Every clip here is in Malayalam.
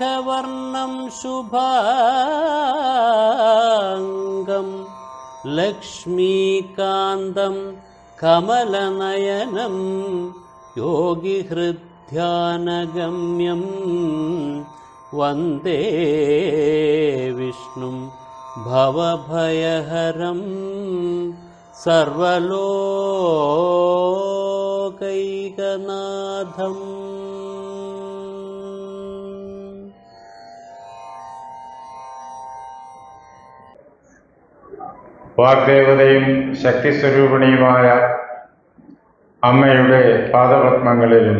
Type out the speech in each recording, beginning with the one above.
मेघवर्णं शुभाङ्गं लक्ष्मीकान्तं कमलनयनं योगिहृद्ध्यानगम्यं वन्दे विष्णुं भवभयहरं सर्वलोकैकनाथम् വാഗ്ദേവതയും ശക്തിസ്വരൂപിണിയുമായ അമ്മയുടെ പാദപത്മങ്ങളിലും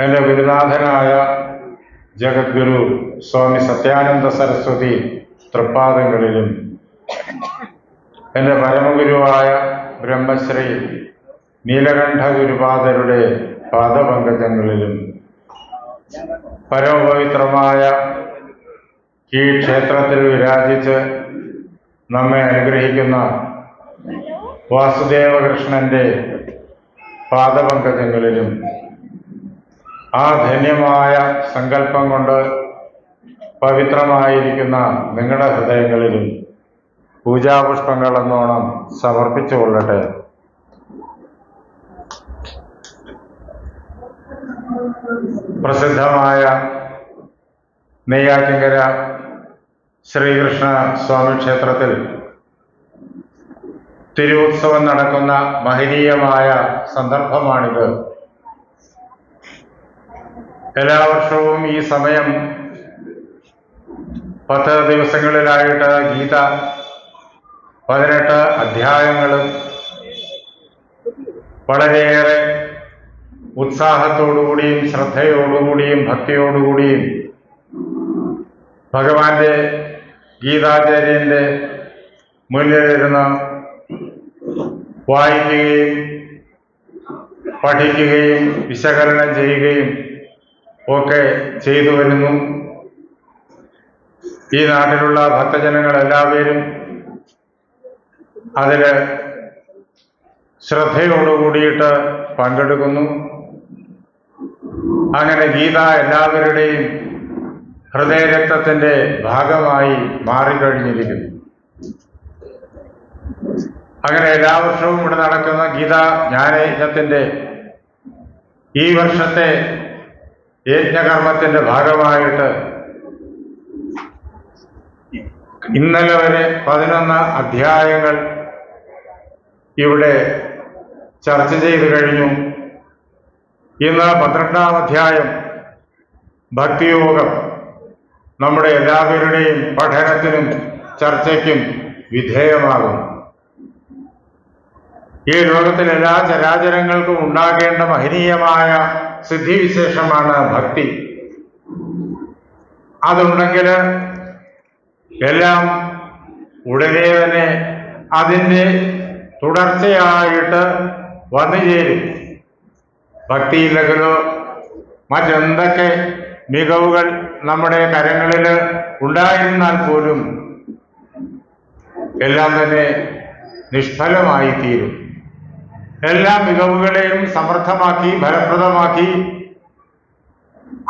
എന്റെ ഗുരുനാഥനായ ജഗദ്ഗുരു സ്വാമി സത്യാനന്ദ സരസ്വതി തൃപ്പാദങ്ങളിലും എന്റെ പരമഗുരുവായ ബ്രഹ്മശ്രീ നീലകണ്ഠ ഗുരുപാദരുടെ പാദപങ്കജങ്ങളിലും പരമപവിത്രമായ ഈ ക്ഷേത്രത്തിൽ വിരാജിച്ച് നമ്മെ അനുഗ്രഹിക്കുന്ന വാസുദേവകൃഷ്ണന്റെ പാദപങ്കജങ്ങളിലും ആ ധന്യമായ സങ്കല്പം കൊണ്ട് പവിത്രമായിരിക്കുന്ന നിങ്ങളുടെ ഹൃദയങ്ങളിലും പൂജാപുഷ്പങ്ങൾ എന്നോണം സമർപ്പിച്ചുകൊള്ളട്ടെ പ്രസിദ്ധമായ നെയ്യാറ്റിങ്കര ശ്രീകൃഷ്ണ സ്വാമി ക്ഷേത്രത്തിൽ തിരുവുത്സവം നടക്കുന്ന മഹനീയമായ സന്ദർഭമാണിത്. എല്ലാ വർഷവും ഈ സമയം പത്ത് ദിവസങ്ങളിലായിട്ട് ഗീത പതിനെട്ട് അധ്യായങ്ങളും വളരെയേറെ ഉത്സാഹത്തോടുകൂടിയും ശ്രദ്ധയോടുകൂടിയും ഭക്തിയോടുകൂടിയും ഭഗവാന്റെ ഗീതാചാര്യന്റെ മുന്നിലിരുന്ന് വായിക്കുകയും പഠിക്കുകയും വിശകലനം ചെയ്യുകയും ഒക്കെ ചെയ്തു വരുന്നു. ഈ നാട്ടിലുള്ള ഭക്തജനങ്ങൾ എല്ലാവരും അതിൽ ശ്രദ്ധയോടുകൂടിയിട്ട് പങ്കെടുക്കുന്നു. അങ്ങനെ ഗീത എല്ലാവരുടെയും ഹൃദയരക്തത്തിന്റെ ഭാഗമായി മാറിക്കഴിഞ്ഞിരിക്കുന്നു. അങ്ങനെ എല്ലാ വർഷവും ഇവിടെ നടക്കുന്ന ഗീതാ ജ്ഞാനയജ്ഞത്തിന്റെ ഈ വർഷത്തെ യജ്ഞകർമ്മത്തിന്റെ ഭാഗമായിട്ട് ഇന്നലെ വരെ പതിനൊന്ന് അധ്യായങ്ങൾ ഇവിടെ ചർച്ച ചെയ്ത് കഴിഞ്ഞു. ഇന്ന് പന്ത്രണ്ടാം അധ്യായം ഭക്തിയോഗം. നമ്മുടെ എല്ലാവരുടെയും പഠനത്തിനും ചർച്ചയ്ക്കും വിധേയമാകും ഈ ലോകത്തിൽ എല്ലാ ചരാചരങ്ങൾക്കും ഉണ്ടാകേണ്ട മഹനീയമായ സിദ്ധിവിശേഷമാണ് ഭക്തി. അതുണ്ടെങ്കിൽ എല്ലാം ഉടനെ തന്നെ അതിന്റെ തുടർച്ചയായിട്ട് വന്നു ചേരും. ഭക്തിയില്ലെങ്കിലോ മറ്റെന്തൊക്കെ മികവുകൾ നമ്മുടെ കരങ്ങളിൽ ഉണ്ടായിരുന്നാൽ പോലും എല്ലാം തന്നെ നിഷ്ഫലമായി തീരും എല്ലാ മികവുകളെയും സമർത്ഥമാക്കി ഫലപ്രദമാക്കി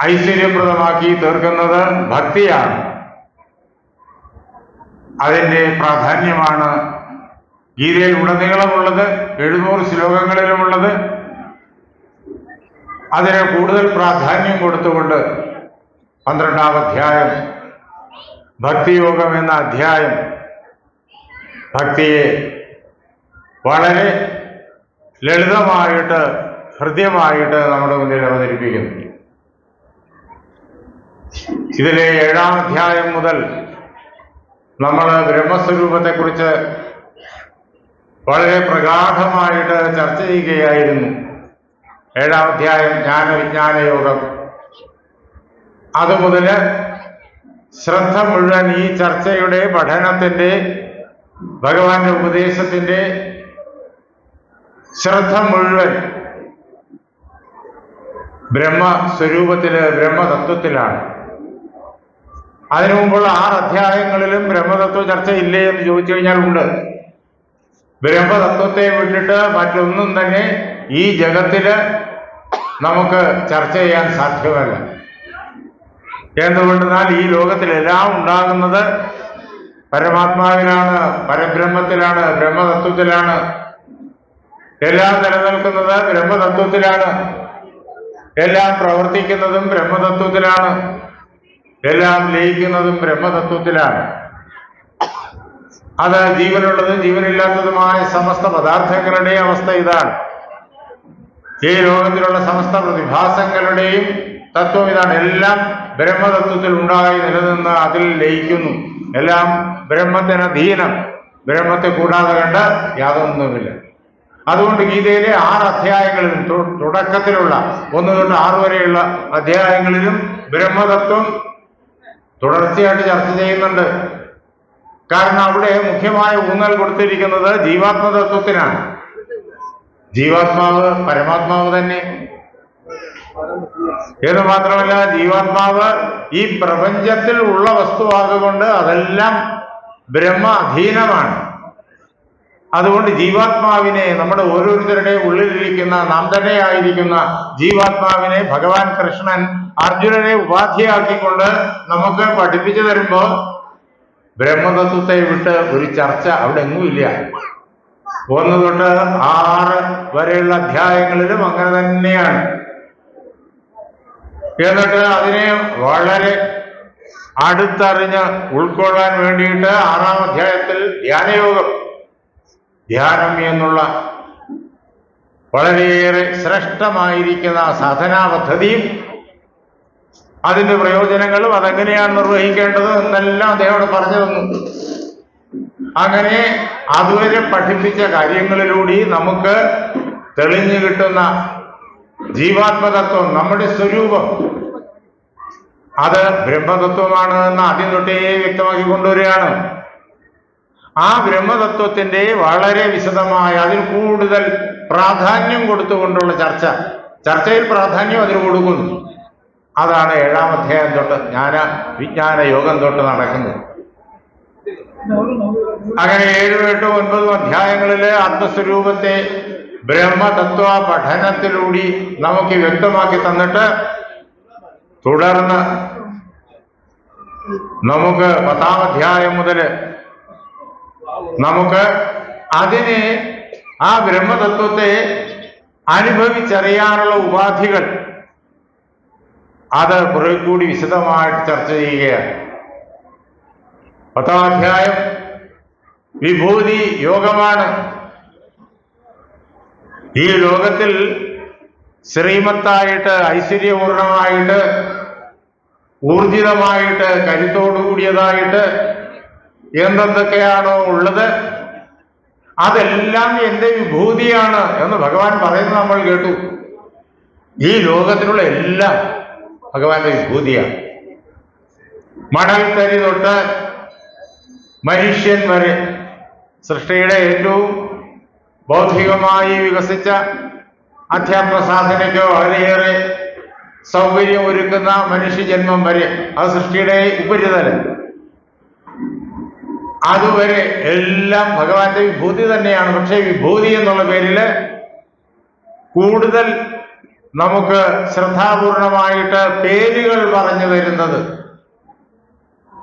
ഐശ്വര്യപ്രദമാക്കി തീർക്കുന്നത് ഭക്തിയാണ്. അതിന്റെ പ്രാധാന്യമാണ് ഗീതയിൽ ഉടനീളമുള്ളത് എഴുന്നൂറ് ശ്ലോകങ്ങളിലുമുള്ളത്. അതിന് കൂടുതൽ പ്രാധാന്യം കൊടുത്തുകൊണ്ട് പന്ത്രണ്ടാം അധ്യായം ഭക്തിയോഗം എന്ന അധ്യായം ഭക്തിയെ വളരെ ലളിതമായിട്ട് ഹൃദ്യമായിട്ട് നമ്മുടെ മുന്നിൽ അവതരിപ്പിക്കുന്നു. ഇതിലെ ഏഴാം അധ്യായം മുതൽ നമ്മൾ ബ്രഹ്മസ്വരൂപത്തെക്കുറിച്ച് വളരെ പ്രഗാഢമായിട്ട് ചർച്ച ചെയ്യുകയായിരുന്നു. ഏഴാം അധ്യായം ജ്ഞാന വിജ്ഞാന യോഗം അതുമുതൽ ശ്രദ്ധ മുഴുവൻ ഈ ചർച്ചയുടെ പഠനത്തിന്റെ ഭഗവാന്റെ ഉപദേശത്തിന്റെ ശ്രദ്ധ മുഴുവൻ ബ്രഹ്മസ്വരൂപത്തിൽ ബ്രഹ്മതത്വത്തിലാണ്. അതിനു മുമ്പുള്ള ആറ് അധ്യായങ്ങളിലും ബ്രഹ്മതത്വ ചർച്ച ഇല്ലേ എന്ന് ചോദിച്ചു കഴിഞ്ഞാൽ ഉണ്ട്. ബ്രഹ്മതത്വത്തെ വിട്ടിട്ട് മറ്റൊന്നും തന്നെ ഈ ജഗത്തിൽ നമുക്ക് ചർച്ച ചെയ്യാൻ സാധ്യമല്ല. എന്തുകൊണ്ടെന്നാൽ ഈ ലോകത്തിലെല്ലാം ഉണ്ടാകുന്നത് പരമാത്മാവിലാണ് പരബ്രഹ്മത്തിലാണ് ബ്രഹ്മതത്വത്തിലാണ്. എല്ലാം നിലനിൽക്കുന്നത് ബ്രഹ്മതത്വത്തിലാണ്. എല്ലാം പ്രവർത്തിക്കുന്നതും ബ്രഹ്മതത്വത്തിലാണ്. എല്ലാം ലയിക്കുന്നതും ബ്രഹ്മതത്വത്തിലാണ്. അത് ജീവനുള്ളതും ജീവനില്ലാത്തതുമായ സമസ്ത പദാർത്ഥങ്ങളുടെ അവസ്ഥ ഇതാണ്. ഈ ലോകത്തിലുള്ള സമസ്ത പ്രതിഭാസങ്ങളുടെയും തത്വം ഇതാണ്. എല്ലാം ബ്രഹ്മതത്വത്തിൽ ഉണ്ടായി നിലനിന്ന് അതിൽ ലയിക്കുന്നു. എല്ലാം ബ്രഹ്മത്തിന് അധീനം. ബ്രഹ്മത്തെ കൂടാതെ കണ്ട് യാതൊന്നുമില്ല. അതുകൊണ്ട് ഗീതയിലെ ആറ് അധ്യായങ്ങളിലും തുടക്കത്തിലുള്ള ഒന്ന് തൊട്ട് ആറ് വരെയുള്ള അധ്യായങ്ങളിലും ബ്രഹ്മതത്വം തുടർച്ചയായിട്ട് ചർച്ച ചെയ്യുന്നുണ്ട്. കാരണം അവിടെ മുഖ്യമായ ഊന്നൽ കൊടുത്തിരിക്കുന്നത് ജീവാത്മതത്വത്തിനാണ്. ജീവാത്മാവ് പരമാത്മാവ് തന്നെ. എന്ന് മാത്രമല്ല ജീവാത്മാവ് ഈ പ്രപഞ്ചത്തിൽ ഉള്ള വസ്തുവാകൊണ്ട് അതെല്ലാം ബ്രഹ്മ അധീനമാണ് അതുകൊണ്ട് ജീവാത്മാവിനെ നമ്മുടെ ഓരോരുത്തരുടെയും ഉള്ളിലിരിക്കുന്ന നാം തന്നെയായിരിക്കുന്ന ജീവാത്മാവിനെ ഭഗവാൻ കൃഷ്ണൻ അർജുനനെ ഉപാധിയാക്കിക്കൊണ്ട് നമുക്ക് പഠിപ്പിച്ചു തരുമ്പോ ബ്രഹ്മതത്വത്തെ വിട്ട് ഒരു ചർച്ച അവിടെ എങ്ങുമില്ല ഒന്ന് ആറ് വരെയുള്ള അധ്യായങ്ങളിലും അങ്ങനെ തന്നെയാണ്. എന്നിട്ട് അതിനെ വളരെ അടുത്തറിഞ്ഞ് ഉൾക്കൊള്ളാൻ വേണ്ടിയിട്ട് ആറാം അധ്യായത്തിൽ ധ്യാനയോഗം. ധ്യാനം എന്നുള്ള വളരെയേറെ ശ്രേഷ്ഠമായിരിക്കുന്ന സാധനാ പദ്ധതിയും അതിന്റെ പ്രയോജനങ്ങളും അതെങ്ങനെയാണ് നിർവഹിക്കേണ്ടത് എന്നെല്ലാം അദ്ദേഹം പറഞ്ഞു തന്നു. അങ്ങനെ അതുവരെ പഠിപ്പിച്ച കാര്യങ്ങളിലൂടെ നമുക്ക് തെളിഞ്ഞു കിട്ടുന്ന ജീവാത്മതത്വം നമ്മുടെ സ്വരൂപം. അത് ബ്രഹ്മതത്വമാണ് എന്ന് ആദ്യം തൊട്ടേ വ്യക്തമാക്കി കൊണ്ടുവരികയാണ് ആ ബ്രഹ്മതത്വത്തിന്റെ വളരെ വിശദമായ അതിൽ കൂടുതൽ പ്രാധാന്യം കൊടുത്തുകൊണ്ടുള്ള ചർച്ച. ചർച്ചയിൽ പ്രാധാന്യം അതിന് കൊടുക്കുന്നു. അതാണ് ഏഴാം അധ്യായം തൊട്ട് ജ്ഞാന വിജ്ഞാന യോഗം തൊട്ട് നടക്കുന്നത്. അങ്ങനെ ഏഴും എട്ടും ഒൻപതും അധ്യായങ്ങളിൽ ആത്മസ്വരൂപത്തെ ബ്രഹ്മതത്വ പഠനത്തിലൂടെ നമുക്ക് വ്യക്തമാക്കി തന്നിട്ട് തുടർന്ന് നമുക്ക് പത്താം അധ്യായം മുതൽ നമുക്ക് അതിനെ ആ ബ്രഹ്മതത്വത്തെ അനുഭവിച്ചറിയാനുള്ള ഉപാധികൾ അത് കുറെ കൂടി വിശദമായിട്ട് ചർച്ച ചെയ്യുകയാണ്. പത്താം അധ്യായം വിഭൂതി യോഗമാണ്. ഈ ലോകത്തിൽ ശ്രീമത്തായിട്ട് ഐശ്വര്യപൂർണമായിട്ട് ഊർജിതമായിട്ട് കരുത്തോടുകൂടിയതായിട്ട് എന്തെന്തൊക്കെയാണോ ഉള്ളത് അതെല്ലാം എന്റെ വിഭൂതിയാണ് എന്ന് ഭഗവാൻ പറയുന്നത് നമ്മൾ കേട്ടു. ഈ ലോകത്തിലുള്ള എല്ലാം ഭഗവാന്റെ വിഭൂതിയാണ്. മണൽത്തരി തൊട്ട് മനുഷ്യൻ വരെ സൃഷ്ടിയുടെ ഏറ്റവും ബൗദ്ധികമായി വികസിച്ച അധ്യാത്മ സാധനയ്ക്കോ വളരെയേറെ സൗകര്യം ഒരുക്കുന്ന മനുഷ്യജന്മം വരെ അത് സൃഷ്ടിയുടെ ഉപരിതലം. അതുവരെ എല്ലാം ഭഗവാന്റെ വിഭൂതി തന്നെയാണ്. പക്ഷേ വിഭൂതി എന്നുള്ള പേരിൽ കൂടുതൽ നമുക്ക് ശ്രദ്ധാപൂർണമായിട്ട് പേരുകൾ പറഞ്ഞു തരുന്നത്.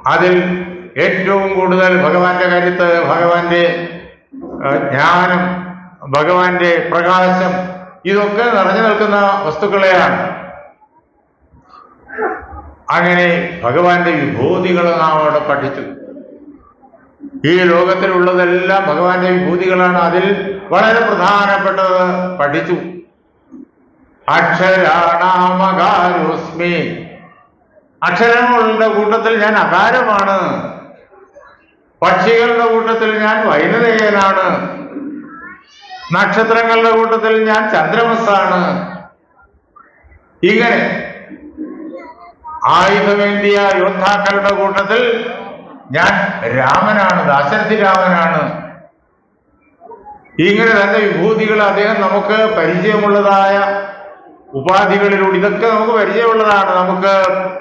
അതിൽ ഏറ്റവും കൂടുതൽ ഭഗവാന്റെ കരുത്ത് ഭഗവാന്റെ ജ്ഞാനം ഭഗവാന്റെ പ്രകാശം ഇതൊക്കെ നിറഞ്ഞു നിൽക്കുന്ന വസ്തുക്കളെയാണ്. അങ്ങനെ ഭഗവാന്റെ വിഭൂതികൾ നാം അവിടെ പഠിച്ചു. ഈ ലോകത്തിലുള്ളതെല്ലാം ഭഗവാന്റെ വിഭൂതികളാണ്. അതിൽ വളരെ പ്രധാനപ്പെട്ടത് പഠിച്ചു. അക്ഷരാണാമകാരോസ്മി. അക്ഷരങ്ങളുടെ കൂട്ടത്തിൽ ഞാൻ അകാരമാണ്. പക്ഷികളുടെ കൂട്ടത്തിൽ ഞാൻ വൈനതേയനാണ്. നക്ഷത്രങ്ങളുടെ കൂട്ടത്തിൽ ഞാൻ ചന്ദ്രമസാണ് ഇങ്ങനെ ആയുധമേന്തിയ യോദ്ധാക്കളുടെ കൂട്ടത്തിൽ ഞാൻ രാമനാണ് ദാശരഥി രാമനാണ്. ഇങ്ങനെ തന്റെ വിഭൂതികൾ അദ്ദേഹം നമുക്ക് പരിചയമുള്ളതായ ഉപാധികളിലൂടെ ഇതൊക്കെ നമുക്ക് പരിചയമുള്ളതാണ് നമുക്ക്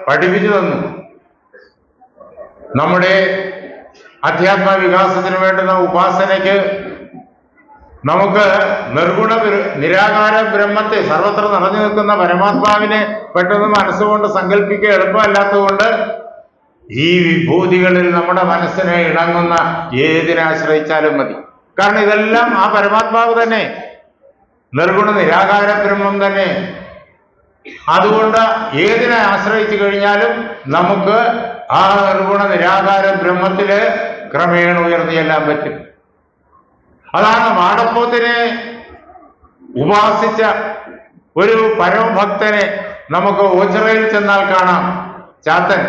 പഠിപ്പിച്ചു തന്നു. നമ്മുടെ അധ്യാത്മ വികാസത്തിന് വേണ്ടുന്ന ഉപാസനയ്ക്ക് നമുക്ക് നിർഗുണ നിരാകാര ബ്രഹ്മത്തെ സർവത്ര നിറഞ്ഞു നിൽക്കുന്ന പരമാത്മാവിനെ പെട്ടെന്ന് മനസ്സുകൊണ്ട് സങ്കല്പിക്കുക എളുപ്പമല്ലാത്തതുകൊണ്ട് ഈ വിഭൂതികളിൽ നമ്മുടെ മനസ്സിനെ ഇണങ്ങുന്ന ഏതിനെ ആശ്രയിച്ചാലും മതി. കാരണം ഇതെല്ലാം ആ പരമാത്മാവ് തന്നെ. നിർഗുണ നിരാകാര ബ്രഹ്മം തന്നെ. അതുകൊണ്ട് ഏതിനെ ആശ്രയിച്ചു കഴിഞ്ഞാലും നമുക്ക് ആ നിർഗുണ നിരാകാര ബ്രഹ്മത്തിൽ ക്രമേണ ഉയർന്നു പറ്റും. അതാണ് മാടപ്പോത്തിനെ ഉപാസിച്ച ഒരു പരമഭക്തനെ നമുക്ക് ഓച്ചിറയിൽ ചെന്നാൽ കാണാം. ചാത്തൻ